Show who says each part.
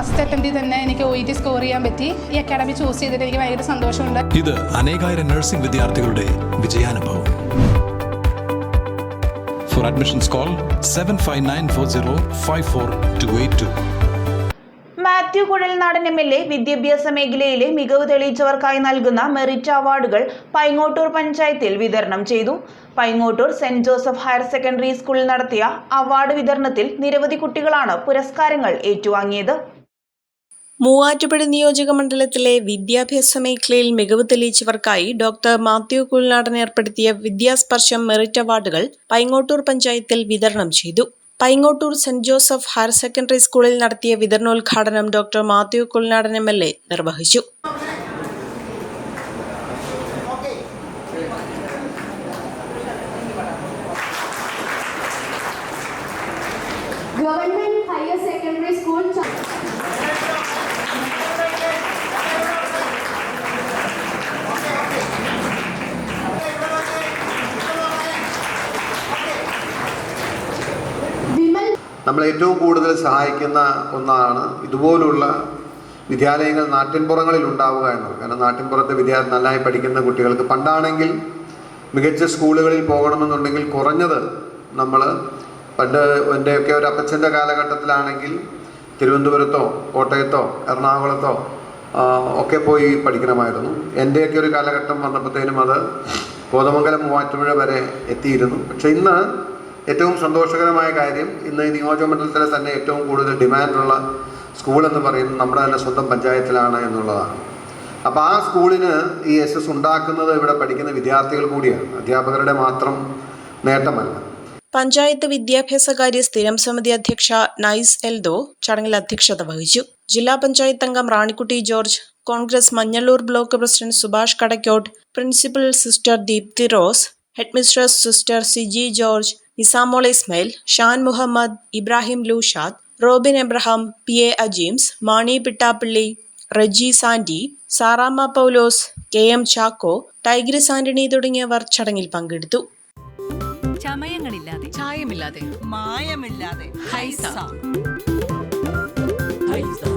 Speaker 1: First അറ്റംപ്റ്റിൽ തന്നെ എനിക്ക് O T score ചെയ്യാൻ പറ്റി. ഈ അക്കാഡമി ചൂസ് ചെയ്തിട്ട് എനിക്ക് ഭയങ്കര സന്തോഷമുണ്ട്.
Speaker 2: ഇത് അനേകായിരം നഴ്സിംഗ് വിദ്യാർത്ഥികളുടെ വിജയാനുഭവം. For admissions call seven five nine four zero five four two eight two
Speaker 3: Mathew Kuzhalnadan M L A വിദ്യാഭ്യാസ മേഖലയിലെ മികവ് തെളിയിച്ചവർക്കായി നൽകുന്ന മെറിറ്റ് അവാർഡുകൾ പൈങ്ങോട്ടൂർ പഞ്ചായത്തിൽ വിതരണം ചെയ്തു. Paingottoor saint Joseph higher secondary സ്കൂളിൽ നടത്തിയ അവാർഡ് വിതരണത്തിൽ നിരവധി കുട്ടികളാണ് പുരസ്കാരങ്ങൾ ഏറ്റുവാങ്ങിയത്.
Speaker 4: മൂവാറ്റുപുഴ നിയോജക മണ്ഡലത്തിലെ വിദ്യാഭ്യാസ മേഖലയിൽ മികവ് തെളിയിച്ചവർക്കായി ഡോക്ടർ മാത്യു കുൽനാടൻ ഏർപ്പെടുത്തിയ വിദ്യാസ്പർശം മെറിറ്റ് അവാർഡുകൾ പൈങ്ങോട്ടൂർ പഞ്ചായത്തിൽ വിതരണം ചെയ്തു. Paingottoor saint Joseph higher secondary സ്കൂളിൽ നടത്തിയ വിതരണോദ്ഘാടനം doctor Mathew Kulnadan M L A നിർവഹിച്ചു.
Speaker 5: ഗവൺമെന്റ് ഹയർ സെക്കൻഡറി School,
Speaker 6: നമ്മൾ ഏറ്റവും കൂടുതൽ സഹായിക്കുന്ന ഒന്നാണ് ഇതുപോലുള്ള വിദ്യാലയങ്ങൾ നാട്ടിൻപുറങ്ങളിൽ ഉണ്ടാവുക എന്നുള്ളത് കാരണം നാട്ടിൻപുറത്തെ വിദ്യാർത്ഥി നന്നായി പഠിക്കുന്ന കുട്ടികൾക്ക് പണ്ടാണെങ്കിൽ മികച്ച സ്കൂളുകളിൽ പോകണമെന്നുണ്ടെങ്കിൽ കുറഞ്ഞത് നമ്മൾ പണ്ട് എന്റെയൊക്കെ ഒരു അപ്പച്ചന്റെ കാലഘട്ടത്തിലാണെങ്കിൽ തിരുവനന്തപുരത്തോ കോട്ടയത്തോ എറണാകുളത്തോ ഒക്കെ പോയി പഠിക്കണമായിരുന്നു. എന്റെയൊക്കെ ഒരു കാലഘട്ടം വന്നപ്പോഴത്തേനും അത് കോതമംഗലം മൂവാറ്റുപുഴ വരെ എത്തിയിരുന്നു. പക്ഷേ ഇന്ന് ഏറ്റവും സന്തോഷകരമായ കാര്യം ഇന്ന് ഈ നിയോജകമണ്ഡലത്തിലെ തന്നെ ഏറ്റവും കൂടുതൽ ഡിമാൻഡുള്ള സ്കൂൾ എന്ന് പറയുന്നത് നമ്മുടെ തന്നെ സ്വന്തം പഞ്ചായത്തിലാണ് എന്നുള്ളതാണ്. അപ്പോൾ ആ സ്കൂളിന് ഈ എസ് എസ് ഉണ്ടാക്കുന്നത് ഇവിടെ പഠിക്കുന്ന വിദ്യാർത്ഥികൾ കൂടിയാണ്. അധ്യാപകരുടെ മാത്രം നേട്ടമല്ല.
Speaker 4: പഞ്ചായത്ത് വിദ്യാഭ്യാസ കാര്യ സ്ഥിരം സമിതി അധ്യക്ഷ നൈസ് എൽദോ ചടങ്ങിൽ അധ്യക്ഷത വഹിച്ചു. ജില്ലാ പഞ്ചായത്ത് അംഗം Ranikkutty George Congress Manjalloor block president Subhash Kadakkot principal sister Deepthi Rose headmistress sister Siji George Nisamol Ismail Shan Muhammad Ibrahim Lushad Robin Abraham P A Ajeems Mani Pittappally Reji Sandy Sarama Paulose K M Chacko Tigris Antony തുടങ്ങിയവർ ചടങ്ങിൽ പങ്കെടുത്തു.
Speaker 7: ചമയങ്ങളില്ലാതെ
Speaker 8: ചായമില്ലാതെ
Speaker 7: മായമില്ലാതെ
Speaker 8: ഹൈസ.
Speaker 7: ഹൈസ.